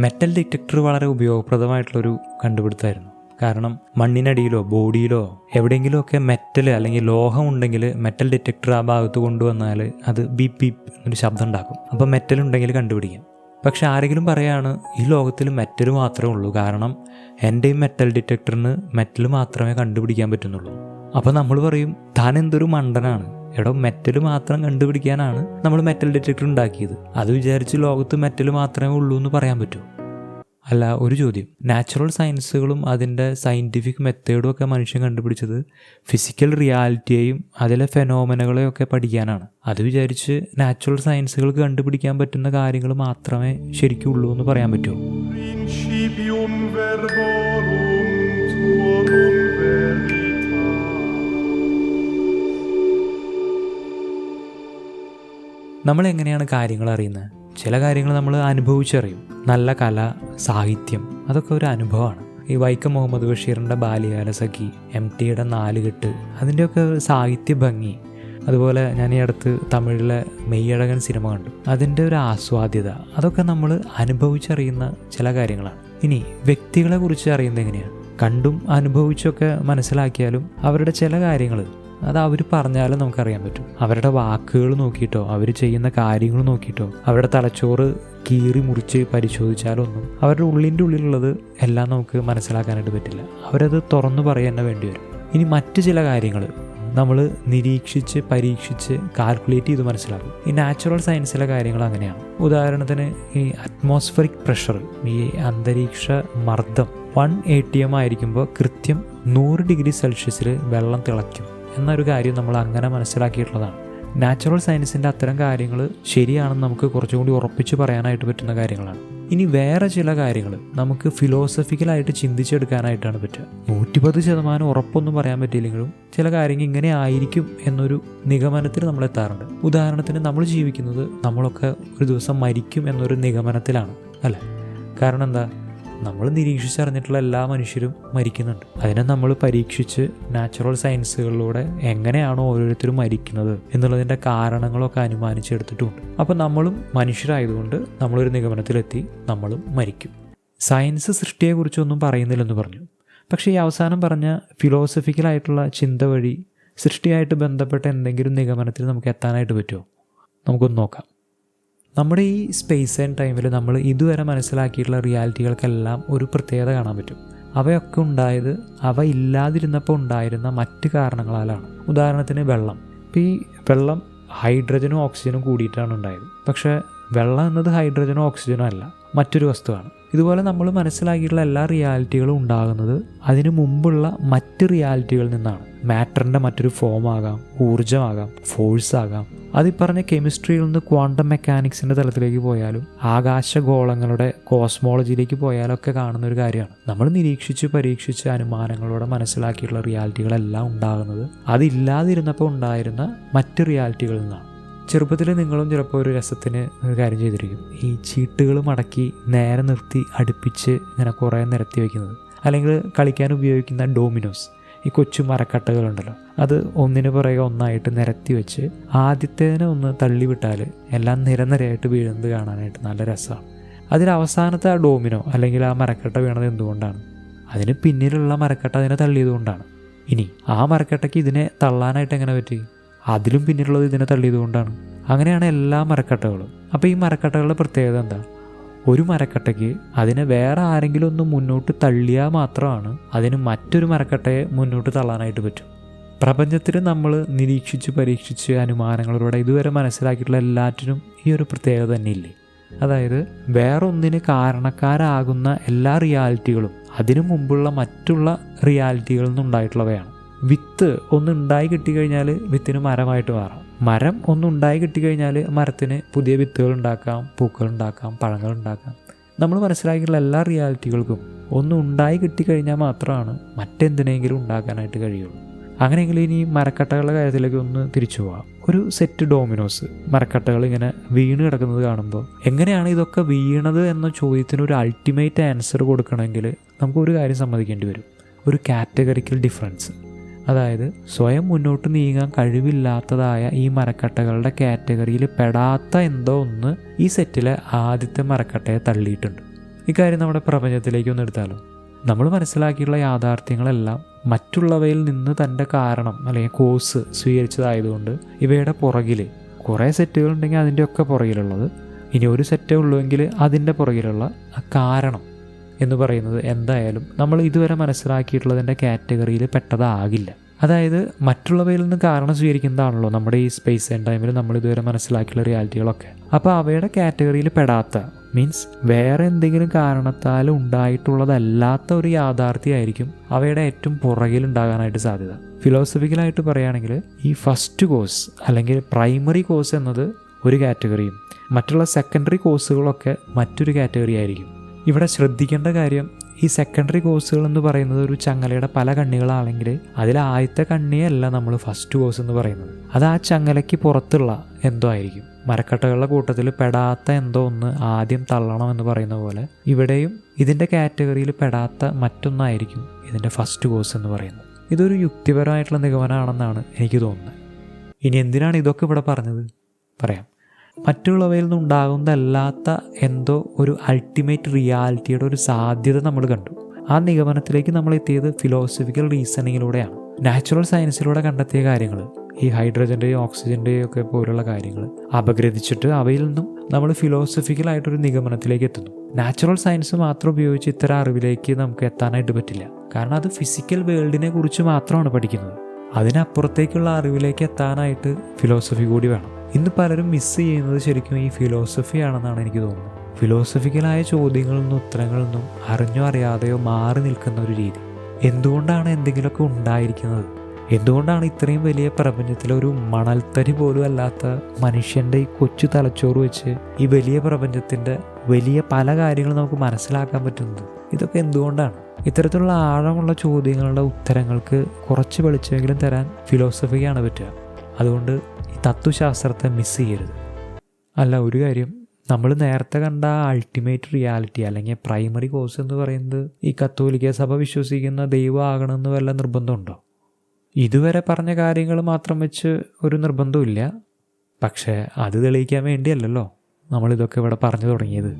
Metal detector വളരെ ഉപയോഗപ്രദമായിട്ടുള്ളൊരു കണ്ടുപിടുത്തമായിരുന്നു കാരണം മണ്ണിനടിയിലോ ബോഡിയിലോ എവിടെയെങ്കിലുമൊക്കെ മെറ്റൽ അല്ലെങ്കിൽ ലോഹം ഉണ്ടെങ്കിൽ മെറ്റൽ ഡിറ്റക്ടർ ആ ഭാഗത്ത് കൊണ്ടുവന്നാൽ അത് ബീപ് ബീപ് എന്നൊരു ശബ്ദം ഉണ്ടാക്കും അപ്പോൾ മെറ്റൽ ഉണ്ടെങ്കിൽ കണ്ടുപിടിക്കാം. പക്ഷെ ആരെങ്കിലും പറയാണ് ഈ ലോകത്തിൽ മെറ്റൽ മാത്രമേ ഉള്ളൂ. കാരണം എന്റെ ഈ മെറ്റൽ ഡിറ്റക്ടറിന് മെറ്റൽ മാത്രമേ കണ്ടുപിടിക്കാൻ പറ്റുന്നുള്ളൂ. അപ്പോൾ നമ്മൾ പറയും താൻ എന്തൊരു മണ്ടനാണ്. എടോ മെറ്റൽ മാത്രം കണ്ടുപിടിക്കാനാണ് നമ്മൾ മെറ്റൽ ഡിറ്റക്ടർ ഉണ്ടാക്കിയത്. അത് വിചാരിച്ച് ലോകത്ത് മെറ്റൽ മാത്രമേ ഉള്ളൂ എന്ന് പറയാൻ പറ്റൂ. അല്ല ഒരു ചോദ്യം. നാച്ചുറൽ സയൻസുകളും അതിന്റെ സയന്റിഫിക് മെത്തേഡും ഒക്കെ മനുഷ്യൻ കണ്ടുപിടിച്ചത് ഫിസിക്കൽ റിയാലിറ്റിയെയും അതിലെ ഫെനോമനകളെയും ഒക്കെ പഠിക്കാനാണ്. അത് വിചാരിച്ച് നാച്ചുറൽ സയൻസുകൾക്ക് കണ്ടുപിടിക്കാൻ പറ്റുന്ന കാര്യങ്ങൾ മാത്രമേ ശരിക്കും ഉള്ളൂ എന്ന് പറയാൻ പറ്റുമോ നമ്മൾ എങ്ങനെയാണ് കാര്യങ്ങൾ അറിയുന്നത് ചില കാര്യങ്ങൾ നമ്മൾ അനുഭവിച്ചറിയും. നല്ല കല സാഹിത്യം അതൊക്കെ ഒരു അനുഭവമാണ്. ഈ വൈക്കം മുഹമ്മദ് ബഷീറിന്റെ ബാല്യകാല സഖി എം ടിയുടെ നാലുകെട്ട് അതിന്റെയൊക്കെ സാഹിത്യ ഭംഗി. അതുപോലെ ഞാൻ ഈ അടുത്ത് തമിഴിലെ മെയ്യഴകൻ സിനിമ കണ്ടു. അതിന്റെ ഒരു ആസ്വാദ്യത അതൊക്കെ നമ്മൾ അനുഭവിച്ചറിയുന്ന ചില കാര്യങ്ങളാണ്. ഇനി വ്യക്തികളെ കുറിച്ച് അറിയുന്നത് എങ്ങനെയാണ്? കണ്ടും അനുഭവിച്ചൊക്കെ മനസ്സിലാക്കിയാലും അവരുടെ ചില കാര്യങ്ങൾ അത് അവർ പറഞ്ഞാലും നമുക്കറിയാൻ പറ്റും. അവരുടെ വാക്കുകൾ നോക്കിയിട്ടോ അവർ ചെയ്യുന്ന കാര്യങ്ങൾ നോക്കിയിട്ടോ അവരുടെ തലച്ചോറ് കീറി മുറിച്ച് പരിശോധിച്ചാലൊന്നും അവരുടെ ഉള്ളിന്റെ ഉള്ളിലുള്ളത് എല്ലാം നമുക്ക് മനസ്സിലാക്കാനായിട്ട് പറ്റില്ല. അവരത് തുറന്നു പറയാൻ തന്നെ വേണ്ടി വരും. ഇനി മറ്റു ചില കാര്യങ്ങൾ നമ്മൾ നിരീക്ഷിച്ച് പരീക്ഷിച്ച് കാൽക്കുലേറ്റ് ചെയ്ത് മനസ്സിലാക്കും. ഈ നാച്ചുറൽ സയൻസിലെ കാര്യങ്ങൾ അങ്ങനെയാണ്. ഉദാഹരണത്തിന് ഈ അറ്റ്മോസ്ഫറിക് പ്രഷർ ഈ അന്തരീക്ഷ മർദ്ദം വൺ എ ടി എം ആയിരിക്കുമ്പോൾ കൃത്യം നൂറ് ഡിഗ്രി സെൽഷ്യസിൽ വെള്ളം തിളയ്ക്കും. എന്നൊരു കാര്യം നമ്മൾ അങ്ങനെ മനസ്സിലാക്കിയിട്ടുള്ളതാണ്. നാച്ചുറൽ സയൻസിന്റെ അത്തരം കാര്യങ്ങൾ ശരിയാണെന്ന് നമുക്ക് കുറച്ചും കൂടി ഉറപ്പിച്ച് പറയാനായിട്ട് പറ്റുന്ന കാര്യങ്ങളാണ്. ഇനി വേറെ ചില കാര്യങ്ങൾ നമുക്ക് ഫിലോസഫിക്കലായിട്ട് ചിന്തിച്ചെടുക്കാനായിട്ടാണ് പറ്റുക. നൂറ്റിപ്പത് ശതമാനം ഉറപ്പൊന്നും പറയാൻ പറ്റിയില്ലെങ്കിലും ചില കാര്യങ്ങൾ ഇങ്ങനെ ആയിരിക്കും എന്നൊരു നിഗമനത്തിൽ നമ്മൾ എത്താറുണ്ട്. ഉദാഹരണത്തിന് നമ്മൾ ജീവിക്കുന്നത് നമ്മളൊക്കെ ഒരു ദിവസം മരിക്കും എന്നൊരു നിഗമനത്തിലാണ് അല്ലേ? കാരണം എന്താ? നമ്മൾ നിരീക്ഷിച്ചറിഞ്ഞിട്ടുള്ള എല്ലാ മനുഷ്യരും മരിക്കുന്നുണ്ട്. അതിനെ നമ്മൾ പരീക്ഷിച്ച് നാച്ചുറൽ സയൻസുകളിലൂടെ എങ്ങനെയാണോ ഓരോരുത്തരും മരിക്കുന്നത് എന്നുള്ളതിന്റെ കാരണങ്ങളൊക്കെ അനുമാനിച്ചെടുത്തിട്ടുമുണ്ട് അപ്പോൾ നമ്മളും മനുഷ്യരായതുകൊണ്ട് നമ്മളൊരു നിഗമനത്തിലെത്തി നമ്മളും മരിക്കും. സയൻസ് സൃഷ്ടിയെക്കുറിച്ചൊന്നും പറയുന്നില്ലെന്ന് പറഞ്ഞു. പക്ഷേ ഈ അവസാനം പറഞ്ഞ ഫിലോസഫിക്കലായിട്ടുള്ള ചിന്ത വഴി സൃഷ്ടിയായിട്ട് ബന്ധപ്പെട്ട എന്തെങ്കിലും നിഗമനത്തിൽ നമുക്ക് എത്താനായിട്ട് പറ്റുമോ? നമുക്കൊന്ന് നോക്കാം. നമ്മുടെ ഈ സ്പേസ് ആൻഡ് ടൈമിൽ നമ്മൾ ഇതുവരെ മനസ്സിലാക്കിയിട്ടുള്ള റിയാലിറ്റികൾക്കെല്ലാം ഒരു പ്രത്യേകത കാണാൻ പറ്റും. അവയൊക്കെ ഉണ്ടായത് അവ ഇല്ലാതിരുന്നപ്പോൾ ഉണ്ടായിരുന്ന മറ്റ് കാരണങ്ങളാലാണ്. ഉദാഹരണത്തിന് വെള്ളം. ഇപ്പോൾ ഈ വെള്ളം ഹൈഡ്രജനും ഓക്സിജനും കൂടിയിട്ടാണ് ഉണ്ടായത്. പക്ഷേ വെള്ളം എന്നത് ഹൈഡ്രജനോ ഓക്സിജനോ അല്ല മറ്റൊരു വസ്തുവാണ്. ഇതുപോലെ നമ്മൾ മനസ്സിലാക്കിയിട്ടുള്ള എല്ലാ റിയാലിറ്റികളും ഉണ്ടാകുന്നത് അതിനു മുമ്പുള്ള മറ്റ് റിയാലിറ്റികളിൽ നിന്നാണ്. മാറ്ററിന്റെ മറ്റൊരു ഫോം ആകാം ഊർജമാകാം ഫോഴ്സ് ആകാം അത് പറഞ്ഞ കെമിസ്ട്രിയിൽ നിന്ന് ക്വാണ്ടം മെക്കാനിക്സിന്റെ തലത്തിലേക്ക് പോയാലും ആകാശഗോളങ്ങളുടെ കോസ്മോളജിയിലേക്ക് പോയാലൊക്കെ കാണുന്ന ഒരു കാര്യമാണ്. നമ്മൾ നിരീക്ഷിച്ച് പരീക്ഷിച്ച് അനുമാനങ്ങളോടെ മനസ്സിലാക്കിയിട്ടുള്ള റിയാലിറ്റികളെല്ലാം ഉണ്ടാകുന്നത് അതില്ലാതിരുന്നപ്പോൾ ഉണ്ടായിരുന്ന മറ്റ് റിയാലിറ്റികളിൽ നിന്നാണ്. ചെറുപ്പത്തിൽ നിങ്ങളും ചിലപ്പോൾ ഒരു രസത്തിന് ഒരു കാര്യം ചെയ്തിരിക്കും. ഈ ചീട്ടുകൾ മടക്കി നേരെ നിർത്തി അടുപ്പിച്ച് ഇങ്ങനെ കുറേ നിരത്തി വയ്ക്കുന്നത്. അല്ലെങ്കിൽ കളിക്കാൻ ഉപയോഗിക്കുന്ന ഡോമിനോസ്. ഈ കൊച്ചു മരക്കട്ടകളുണ്ടല്ലോ. അത് ഒന്നിന് പുറകെ ഒന്നായിട്ട് നിരത്തി വെച്ച് ആദ്യത്തേനെ ഒന്ന് തള്ളിവിട്ടാൽ എല്ലാം നിരനിരയായിട്ട് വീഴുന്നത് കാണാനായിട്ട് നല്ല രസമാണ്. അതിൽ അവസാനത്തെ ആ ഡോമിനോ അല്ലെങ്കിൽ ആ മരക്കട്ട വീണത് എന്തുകൊണ്ടാണ്? അതിന് പിന്നിലുള്ള മരക്കട്ട അതിനെ തള്ളിയതുകൊണ്ടാണ്. ഇനി ആ മരക്കട്ടയ്ക്ക് ഇതിനെ തള്ളാനായിട്ട് എങ്ങനെ പറ്റി? അതിലും പിന്നിലുള്ളത് ഇതിനെ തള്ളിയതുകൊണ്ടാണ്. അങ്ങനെയാണ് എല്ലാ മരക്കട്ടകളും. അപ്പോൾ ഈ മരക്കട്ടകളുടെ പ്രത്യേകത എന്താ? ഒരു മരക്കട്ടയ്ക്ക് അതിനെ വേറെ ആരെങ്കിലും ഒന്ന് മുന്നോട്ട് തള്ളിയാൽ മാത്രമാണ് അതിന് മറ്റൊരു മരക്കട്ടയെ മുന്നോട്ട് തള്ളാനായിട്ട് പറ്റും. പ്രപഞ്ചത്തിൽ നമ്മൾ നിരീക്ഷിച്ച് പരീക്ഷിച്ച് അനുമാനങ്ങളിലൂടെ ഇതുവരെ മനസ്സിലാക്കിയിട്ടുള്ള എല്ലാറ്റിനും ഈ ഒരു പ്രത്യേകത തന്നെ ഇല്ലേ അതായത് വേറൊന്നിന് കാരണക്കാരാകുന്ന എല്ലാ റിയാലിറ്റികളും അതിനു മുമ്പുള്ള മറ്റുള്ള റിയാലിറ്റികളിൽ നിന്നുണ്ടായിട്ടുള്ളവയാണ്. വിത്ത് ഒന്ന് ഉണ്ടായി കിട്ടിക്കഴിഞ്ഞാൽ വിത്തിന് മരമായിട്ട് മാറാം. മരം ഒന്നുണ്ടായി കിട്ടിക്കഴിഞ്ഞാൽ മരത്തിന് പുതിയ വിത്തുകൾ ഉണ്ടാക്കാം പൂക്കൾ ഉണ്ടാക്കാം പഴങ്ങൾ ഉണ്ടാക്കാം. നമ്മൾ മനസ്സിലാക്കിയിട്ടുള്ള എല്ലാ റിയാലിറ്റികൾക്കും ഒന്ന് ഉണ്ടായി കിട്ടിക്കഴിഞ്ഞാൽ മാത്രമാണ് മറ്റെന്തിനെങ്കിലും ഉണ്ടാക്കാനായിട്ട് കഴിയുള്ളൂ. അങ്ങനെയെങ്കിൽ ഇനി മരക്കട്ടകളുടെ കാര്യത്തിലേക്ക് ഒന്ന് തിരിച്ചു പോവാം. ഒരു സെറ്റ് ഡോമിനോസ് മരക്കട്ടകൾ ഇങ്ങനെ വീണ് കിടക്കുന്നത് കാണുമ്പോൾ എങ്ങനെയാണ് ഇതൊക്കെ വീണത് എന്ന ചോദ്യത്തിന് ഒരു അൾട്ടിമേറ്റ് ആൻസർ കൊടുക്കണമെങ്കിൽ നമുക്ക് ഒരു കാര്യം സമ്മതിക്കേണ്ടി വരും. ഒരു കാറ്റഗറിക്കൽ ഡിഫറൻസ് അതായത് സ്വയം മുന്നോട്ട് നീങ്ങാൻ കഴിവില്ലാത്തതായ ഈ മരക്കട്ടകളുടെ കാറ്റഗറിയിൽ പെടാത്ത എന്തോ ഒന്ന് ഈ സെറ്റിലെ ആദ്യത്തെ മരക്കട്ടയെ തള്ളിയിട്ടുണ്ട്. ഇക്കാര്യം നമ്മുടെ പ്രപഞ്ചത്തിലേക്ക് ഒന്ന് എടുത്താലോ? നമ്മൾ മനസ്സിലാക്കിയുള്ള യാഥാർത്ഥ്യങ്ങളെല്ലാം മറ്റുള്ളവയിൽ നിന്ന് തന്റെ കാരണം അല്ലെങ്കിൽ കോഴ്സ് സ്വീകരിച്ചതായതുകൊണ്ട് ഇവയുടെ പുറകിൽ കുറേ സെറ്റുകൾ ഉണ്ടെങ്കിൽ അതിന്റെയൊക്കെ പുറകിലുള്ളത്. ഇനി ഒരു സെറ്റേ ഉള്ളുവെങ്കിൽ അതിന്റെ പുറകിലുള്ള ആ കാരണം എന്ന് പറയുന്നത് എന്തായാലും നമ്മൾ ഇതുവരെ മനസ്സിലാക്കിയിട്ടുള്ളതിന്റെ കാറ്റഗറിയിൽ പെട്ടതാകില്ല. അതായത് മറ്റുള്ളവയിൽ നിന്ന് കാരണം സ്വീകരിക്കുന്നതാണല്ലോ നമ്മുടെ ഈ സ്പേസ് ആൻഡ് ടൈമിൽ നമ്മൾ ഇതുവരെ മനസ്സിലാക്കിയുള്ള റിയാലിറ്റികളൊക്കെ അപ്പോൾ അവയുടെ കാറ്റഗറിയിൽ പെടാത്ത മീൻസ് വേറെ എന്തെങ്കിലും കാരണത്താൽ ഉണ്ടായിട്ടുള്ളതല്ലാത്ത ഒരു യാഥാർത്ഥ്യമായിരിക്കും അവയുടെ ഏറ്റവും പുറകിൽ ഉണ്ടാകാനായിട്ട് സാധ്യത. ഫിലോസഫിക്കലായിട്ട് പറയുകയാണെങ്കിൽ ഈ ഫസ്റ്റ് കോഴ്സ് അല്ലെങ്കിൽ പ്രൈമറി കോഴ്സ് എന്നത് ഒരു കാറ്റഗറിയും മറ്റുള്ള സെക്കൻഡറി കോഴ്സുകളൊക്കെ മറ്റൊരു കാറ്റഗറി ആയിരിക്കും ഇവിടെ ശ്രദ്ധിക്കേണ്ട കാര്യം ഈ സെക്കൻഡറി കോഴ്സുകൾ എന്ന് പറയുന്നത് ഒരു ചങ്ങലയുടെ പല കണ്ണികളാണെങ്കിൽ അതിൽ ആദ്യത്തെ കണ്ണിയല്ല നമ്മൾ ഫസ്റ്റ് കോഴ്സ് എന്ന് പറയുന്നത്. അത് ആ ചങ്ങലയ്ക്ക് പുറത്തുള്ള എന്തോ ആയിരിക്കും. മരക്കട്ടകളുടെ കൂട്ടത്തിൽ പെടാത്ത എന്തോ ഒന്ന് ആദ്യം തള്ളണം എന്ന് പറയുന്ന പോലെ ഇവിടെയും ഇതിന്റെ കാറ്റഗറിയിൽ പെടാത്ത മറ്റൊന്നായിരിക്കും ഇതിന്റെ ഫസ്റ്റ് കോഴ്സ് എന്ന് പറയുന്നത്. ഇതൊരു യുക്തിപരമായിട്ടുള്ള നിഗമനമാണെന്നാണ് എനിക്ക് തോന്നുന്നത്. ഇനി എന്തിനാണ് ഇതൊക്കെ ഇവിടെ പറഞ്ഞത്? പറയാം. മറ്റുള്ളവയിൽ നിന്നുണ്ടാകുന്നതല്ലാത്ത എന്തോ ഒരു അൾട്ടിമേറ്റ് റിയാലിറ്റിയുടെ ഒരു സാധ്യത നമ്മൾ കണ്ടു. ആ നിഗമനത്തിലേക്ക് നമ്മൾ എത്തിയത് ഫിലോസഫിക്കൽ റീസണിങ്ങിലൂടെയാണ് നാച്ചുറൽ സയൻസിലൂടെ കണ്ടെത്തിയ കാര്യങ്ങൾ ഈ ഹൈഡ്രജന്റെയും ഓക്സിജന്റെയും ഒക്കെ പോലുള്ള കാര്യങ്ങൾ അപഗ്രഥിച്ചിട്ട് അവയിൽ നിന്നും നമ്മൾ ഫിലോസഫിക്കലായിട്ടൊരു നിഗമനത്തിലേക്ക് എത്തുന്നു. നാച്ചുറൽ സയൻസ് മാത്രം ഉപയോഗിച്ച് ഇത്തരം അറിവിലേക്ക് നമുക്ക് എത്താനായിട്ട് പറ്റില്ല. കാരണം അത് ഫിസിക്കൽ വേൾഡിനെ കുറിച്ച് മാത്രമാണ് പഠിക്കുന്നത്. അതിനപ്പുറത്തേക്കുള്ള അറിവിലേക്ക് എത്താനായിട്ട് ഫിലോസഫി കൂടി വേണം. ഇന്ന് പലരും മിസ് ചെയ്യുന്നത് ശരിക്കും ഈ ഫിലോസഫി ആണെന്നാണ് എനിക്ക് തോന്നുന്നത്. ഫിലോസഫിക്കലായ ചോദ്യങ്ങളിൽ നിന്നും ഉത്തരങ്ങളിൽ നിന്നും അറിഞ്ഞോ അറിയാതെയോ മാറി നിൽക്കുന്ന ഒരു രീതി. എന്തുകൊണ്ടാണ് എന്തെങ്കിലുമൊക്കെ ഉണ്ടായിരിക്കുന്നത്? എന്തുകൊണ്ടാണ് ഇത്രയും വലിയ പ്രപഞ്ചത്തിലെ ഒരു മണൽത്തരി പോലും അല്ലാത്ത മനുഷ്യന്റെ ഈ കൊച്ചു തലച്ചോറ് വെച്ച് ഈ വലിയ പ്രപഞ്ചത്തിന്റെ വലിയ പല കാര്യങ്ങളും നമുക്ക് മനസ്സിലാക്കാൻ പറ്റുന്നത്? ഇതൊക്കെ എന്തുകൊണ്ടാണ്? ഇത്തരത്തിലുള്ള ആഴമുള്ള ചോദ്യങ്ങളുടെ ഉത്തരങ്ങൾക്ക് കുറച്ച് വെളിച്ചമെങ്കിലും തരാൻ ഫിലോസഫിക്കാണ് പറ്റുക. അതുകൊണ്ട് തത്വശാസ്ത്രത്തെ മിസ് ചെയ്യരുത്. അല്ല ഒരു കാര്യം നമ്മൾ നേരത്തെ കണ്ട അൾട്ടിമേറ്റ് റിയാലിറ്റി അല്ലെങ്കിൽ പ്രൈമറി കോഴ്സ് എന്ന് പറയുന്നത് ഈ കത്തോലിക്ക സഭ വിശ്വസിക്കുന്ന ദൈവം ആകണമെന്ന് വല്ല നിർബന്ധമുണ്ടോ? ഇതുവരെ പറഞ്ഞ കാര്യങ്ങൾ മാത്രം വെച്ച് ഒരു നിർബന്ധമില്ല പക്ഷേ അത് തെളിയിക്കാൻ വേണ്ടിയല്ലല്ലോ നമ്മളിതൊക്കെ ഇവിടെ പറഞ്ഞു തുടങ്ങിയത്.